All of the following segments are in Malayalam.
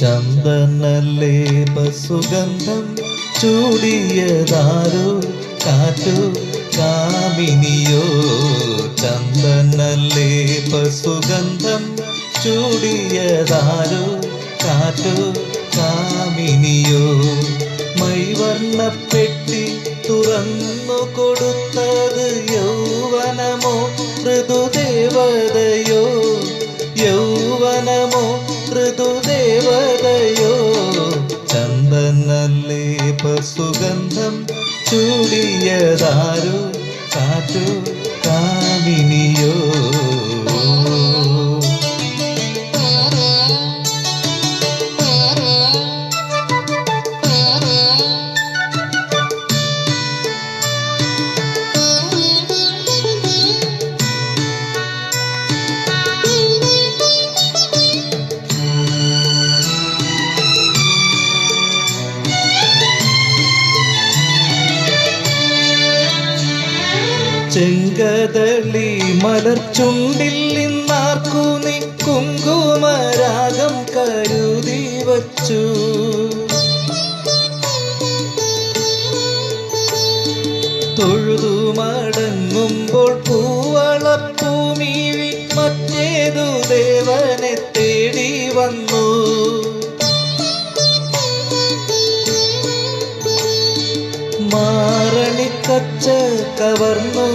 ചന്ദനലേപ സുഗന്ധം ചൂടിയതാരോ? കാറ്റു കാമിനിയോ? ചന്ദനലേപ സുഗന്ധം ചൂടിയതാരോ? കാറ്റു കാമിനിയോ? മൈവർണപ്പെട്ടി തുറന്നു കൊടുത്തത് യൗവനമോ? ഋതുദേവതയോ ഋതുദേവതയോ ചന്ദനല്ലേ സുഗന്ധം ചൂടിയതാരോ കാറ്റു കാമിനിയോ. ചെങ്കതളി മലർച്ചുണ്ടിൽ നിന്നാർക്കു നീ കുങ്കുമരാഗം കരുതി വച്ചു. തൊഴുതു മടങ്ങുമ്പോൾ പൂവളപ്പൂമീവി മറ്റേതു ദേവനെ തേടി വന്നു. മാറണിക്കച്ച കവർന്നു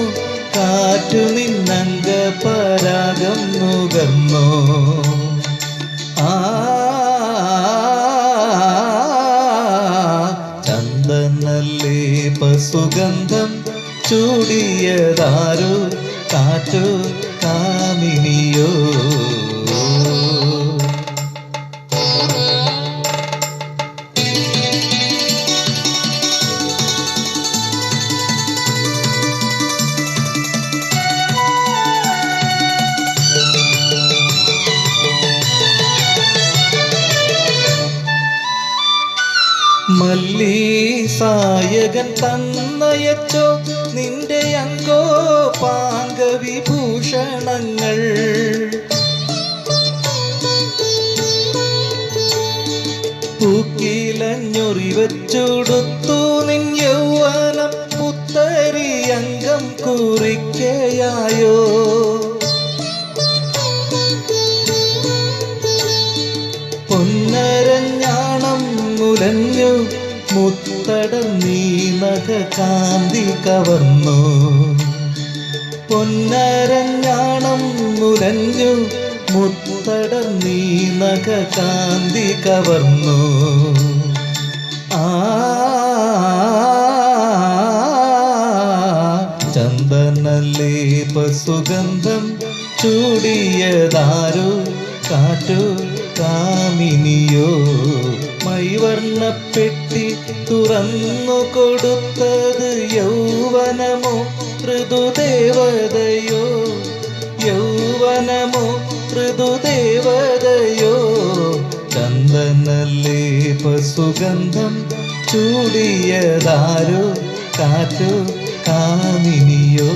കാറ്റു നിന്നങ്ക പരാഗം നുകർന്നു ആ ചന്ദനല്ലേ സുഗന്ധം ചൂടിയതാരോ കാറ്റു കാമിനിയോ. മല്ലി സായകൻ തന്നയച്ചോ നിന്റെ അങ്കോ പാങ്കവിഭൂഷണങ്ങൾ. പൂക്കിലഞ്ഞൊറി വെച്ചുടുത്തു നിൻ യൗവനം പുത്തരി അംഗം കുറിക്കയായോ? മുത്തടം നീ കവർന്നു. പൊന്നരഞ്ഞാണം മുലഞ്ഞു മുത്തടം നീ നഖ കാന്തി കവർന്നു. ആ ചന്ദനലേപ സുഗന്ധം ചൂടിയതാരോ കാട്ടു കാമിനിയോ? മൈവർണപ്പെട്ടി തുറന്നു കൊടുത്തത് യൗവനമോ ഋതുദേവതയോ? യൗവനമോ ഋതുദേവതയോ? ചന്ദനലേപ പശുഗന്ധം ചൂടിയതാരോ? കാറ്റോ കാമിനിയോ?